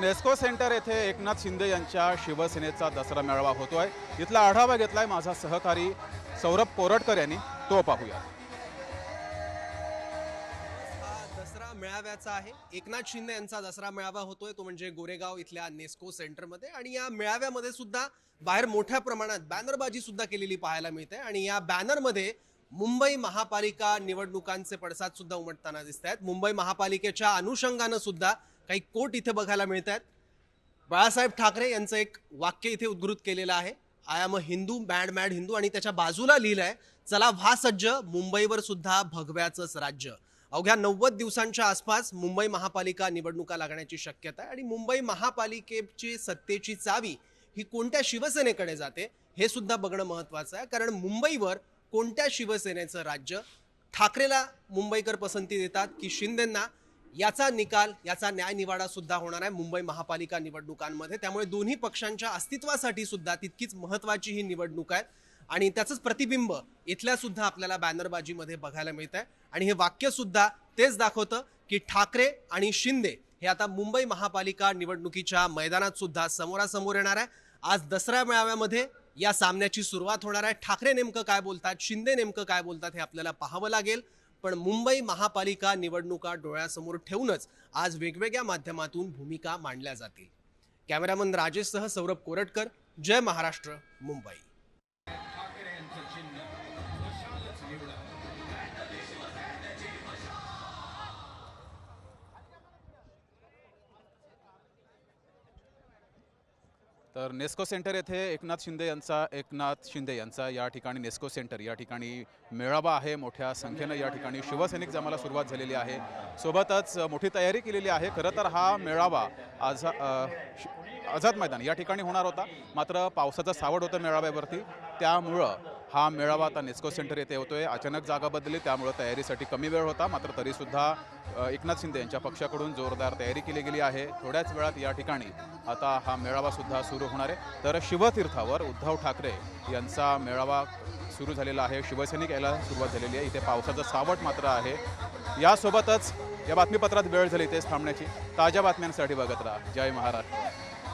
Nesco centre येथे एकनाथ शिंदे यांच्या शिवसेनेचा दसरा मेळावा होतो आहे इथला आढावा घेतलाय माझा सहकारी सौरभ कोरटकर यांनी. तो पाहूया. दसरा मेळाव्याचा आहे. एकनाथ शिंदे यांचा दसरा मेळावा होतोय. तो म्हणजे गोरेगाव इथल्या नेस्को सेंटरमध्ये. आणि या मेळाव्यामध्ये सुद्धा बाहेर मोठ्या प्रमाणात बॅनरबाजी सुद्धा केलेली पाहायला मिळते. आणि या बॅनरमध्ये मुंबई महापालिका निवडणुकांचे पडसाद सुद्धा उमटताना दिसत आहेत मुंबई महापालिकेच्या अनुषंगानं सुद्धा काही कोट इथे बघायला मिळत आहेत बाळासाहेब ठाकरे यांचं एक वाक्य इथे उद्गृत केलेलं आहे. I am a Hindu mad mad Hindu आणि त्याच्या बाजूला लिहिलं आहे चला व्हा सज्ज मुंबईवर सुद्धा भगव्याचंच राज्य. अवघ्या नव्वद दिवसांच्या आसपास मुंबई महापालिका निवडणुका लागण्याची शक्यता आहे आणि मुंबई महापालिकेची सत्तेची चावी ही कोणत्या शिवसेनेकडे जाते हे सुद्धा बघणं महत्वाचं आहे. कारण मुंबईवर कोणत्या शिवसेनेचं राज्य ठाकरेला मुंबईकर पसंती देतात की शिंदेंना याचा निकाल याचा न्यायनिवाडा सुद्धा होणार आहे मुंबई महापालिका निवडणुकांमध्ये. त्यामुळे दोन्ही पक्षांच्या अस्तित्वासाठी सुद्धा तितकीच महत्वाची ही निवडणूक आहे. आणि त्याचंच प्रतिबिंब इथल्या सुद्धा आपल्याला बॅनरबाजीमध्ये बघायला मिळत आहे. आणि हे वाक्य सुद्धा तेच दाखवतं की ठाकरे आणि शिंदे हे आता मुंबई महापालिका निवडणुकीच्या मैदानात सुद्धा समोरासमोर येणार आहे. आज दसरा मेळाव्यामध्ये या सामन्याची सुरुवात होणार आहे. ठाकरे नेमकं काय बोलतात? शिंदे नेमकं काय बोलतात हे आपल्याला पाहावं लागेल. पण मुंबई महापालिका निवडणुका डोळ्यासमोर ठेवूनच आज वेगवेगळ्या माध्यमातून भूमिका मांडल्या जातील. कॅमेरामन राजेशसह सौरभ कोरटकर जय महाराष्ट्र मुंबई. तर नेस्को सेंटर येथे एकनाथ शिंदे यांचा एकनाथ शिंदे यांचा या ठिकाणी नेस्को सेंटर या ठिकाणी मेळावा आहे. मोठ्या संख्येनं या ठिकाणी शिवसैनिक जमायला सुरुवात झालेली आहे. सोबतच मोठी तयारी केलेली आहे. खरं तर हा मेळावा आझा आझाद मैदान या ठिकाणी होणार होता. मात्र पावसाचं सावड होतं मेळाव्यावरती. त्यामुळं हा मेळावा आता नेस्को सेंटर येथे होतोय. अचानक जागा बदलली त्यामुळं तयारीसाठी कमी वेळ होता मात्र तरीसुद्धा एकनाथ शिंदे यांच्या पक्षाकडून जोरदार तयारी केली गेली आहे. थोड्याच वेळात या ठिकाणी आता हा मेळावासुद्धा सुरू होणार आहे. तर शिवतीर्थावर उद्धव ठाकरे यांचा मेळावा सुरू झालेला आहे. शिवसैनिक यायला सुरुवात झालेली आहे. इथे पावसाचं सावट मात्र आहे. यासोबतच या बातमीपत्रात वेळ झाली इथेच थांबण्याची. ताज्या बातम्यांसाठी बघत राहा. जय महाराष्ट्र.